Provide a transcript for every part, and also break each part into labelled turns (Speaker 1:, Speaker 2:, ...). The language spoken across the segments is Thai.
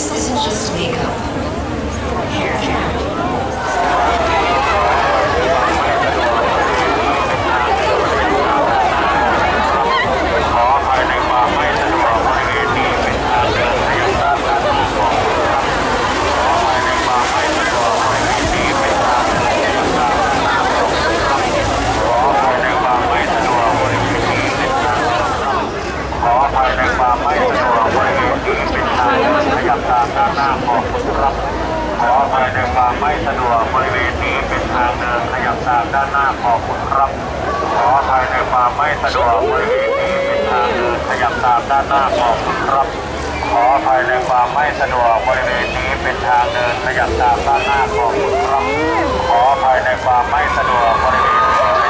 Speaker 1: This isn't just makeup. า
Speaker 2: ยในความไม่สะดวกบริเวณนี้เป็นทางเดินขยับตามด้านหน้าขอบคุณครับขอภายในความไม่สะดวกบริเวณนี้เป็นทางเดินขยับตามด้านหน้าขอบคุณครับขอภายในความไม่สะดวกบริเวณนี้เป็นทางเดินขยับตามด้านหน้าขอบคุณครับขอภายในความไม่สะดวกบริเวณนี้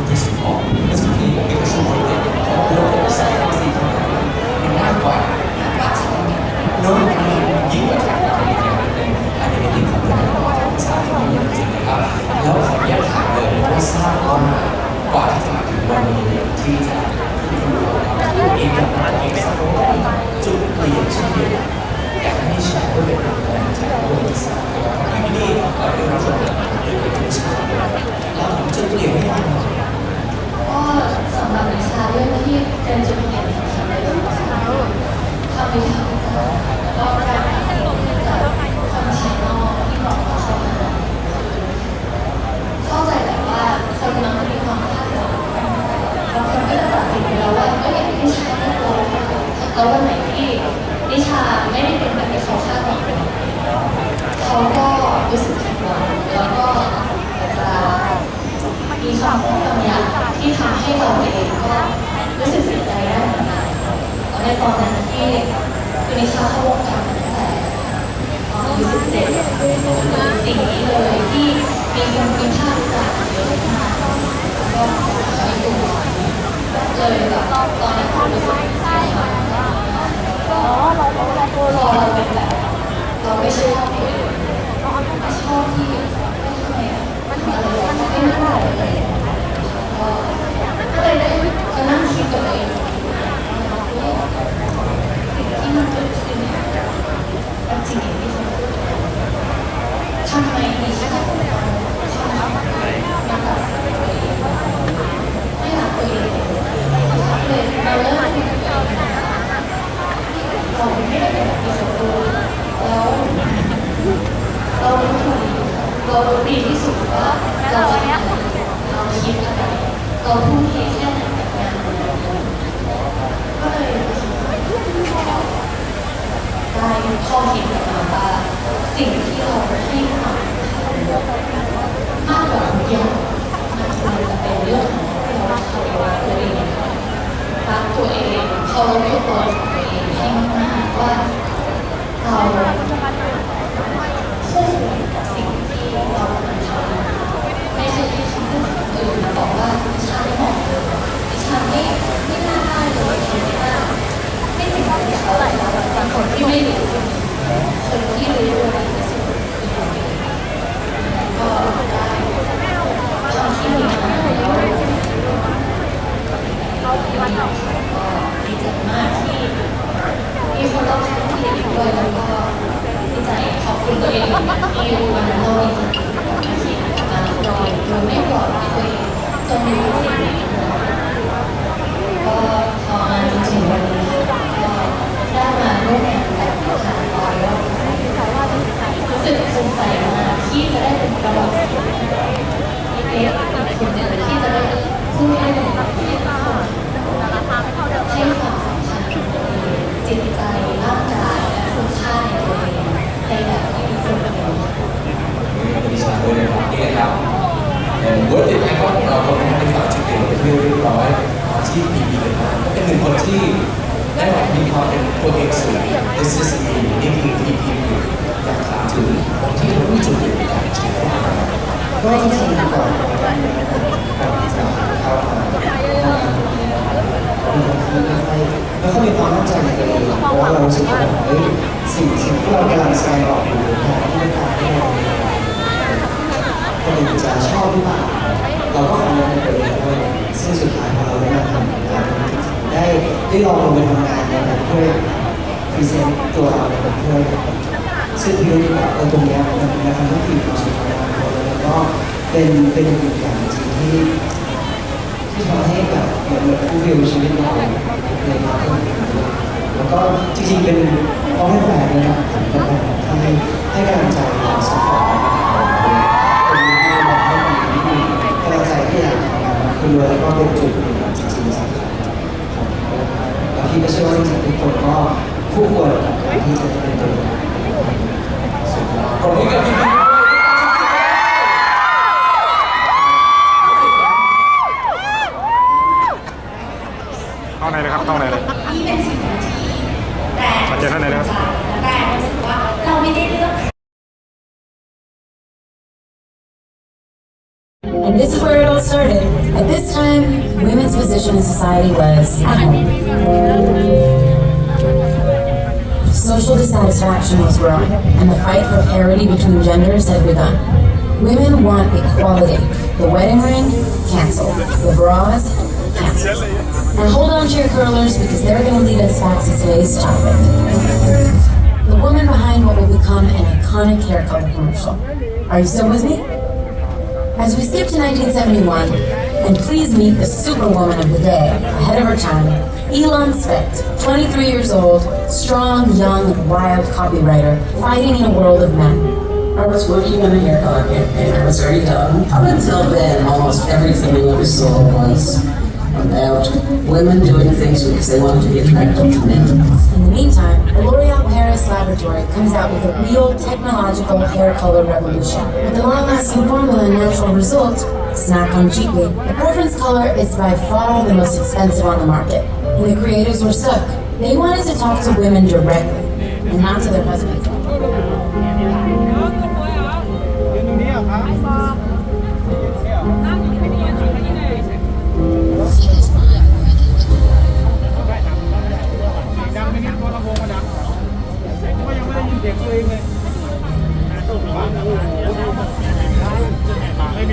Speaker 3: พุท
Speaker 4: ธสิง
Speaker 3: ห์ออก สิ่งนี้เลยที่มีคนกิพากษ์วิจารณ์เย
Speaker 4: อะมากก็
Speaker 3: ม่กลุ่มเลยแบ
Speaker 4: บตอนนั้นความรู้สึกใช่ไหมก็เราเราเราเป็นแบบเราไม่ชอบที่ไชอบที่มัอะไรมันไม่ได้ก็เลยได้ก็นั่งคิดตัวเองสิ่ที่นี่ ทำไมดิฉัน ตัวเองสูง
Speaker 3: This is me นี่คือที่พี่อยากถามถึงคนที่รู้จุดเด่นในการใช้ความรัก
Speaker 5: ก็จริงๆก่อนก่อนที่จะเข้ามาแล้วก็มีความมั่นใจในตัวเองเพราะว่าเรารู้สึกว่าเฮ้ยสิ่งสิ่งที่เรากำลังแสดงออกอยู่เนี่ยที่เป็นการที่เราคนอื่นจะชอบหรือเปล่าเราก็คงในตัวเองด้วยซึ่งสุดท้ายพอเราได้มาทำงานได้ได้ลองลงไปทำงานในการเพื่อพ รีเซนต์ตัวเราในการเพื่อซึ่งพี่รู้ว่าเออตรงเนี้ยมันเป็นการที่ดีความสุขของเราแล้วก็เป็นเป็นอีกอย่างจริงที่ที่ทำให้แบบเหมือนแบบผู้วิวชีวิตเราในมากขึ้นแล้วก็จริงๆเป็นพราะให้แฟนนะครับผมก็แบบให้ให้กำลังใจเราสปอร์ตเป็นที่เราให้กำลังใจที่อยากทำงานมากขึ้นด้วยแล้วก็เป็นจุดหนึ่งจริงๆสำคัญแล้วพี่ก็เชื่อว่าจริงๆทุกคนก็ คู่ควรกับการที่จะเป็นตัว
Speaker 3: ตรงนี้กับพี่พี่ด้วย
Speaker 6: เข้าในเลยครับเข้าในเลย
Speaker 4: นี่เป็นสิ่งที่แต่
Speaker 6: มาเจอท่านไหนนะครับ
Speaker 4: แต่รู้สึกว่าเราไม่ได้เลือก
Speaker 7: And this is where it all started. At this time, women's position in society was at home. Dissatisfaction was growing, and the fight for parity between genders had begun. Women want equality. The wedding ring, canceled. The bras, canceled. Now hold on to your curlers because they're going to lead us back to today's topic. The woman behind what will become an iconic hair color commercial. Are you still with me? As we skip to 1971, and please meet the superwoman of the day, ahead of her time, Elon Svet, 23 years old, strong, young, and wild copywriter, fighting in a world of men.
Speaker 8: I was working on a hair color campaign. I was very young. Up until then, almost everything we ever saw was about women doing things because they wanted to be attractive to men.
Speaker 7: In the meantime, the L'Oreal Paris laboratory comes out with a real technological hair color revolution. With the long-lasting formula and natural result, snack on cheaply. The preference color is by far the most expensive on the market. And the creators were stuck. They wanted to talk to women directly, and not to their husbands.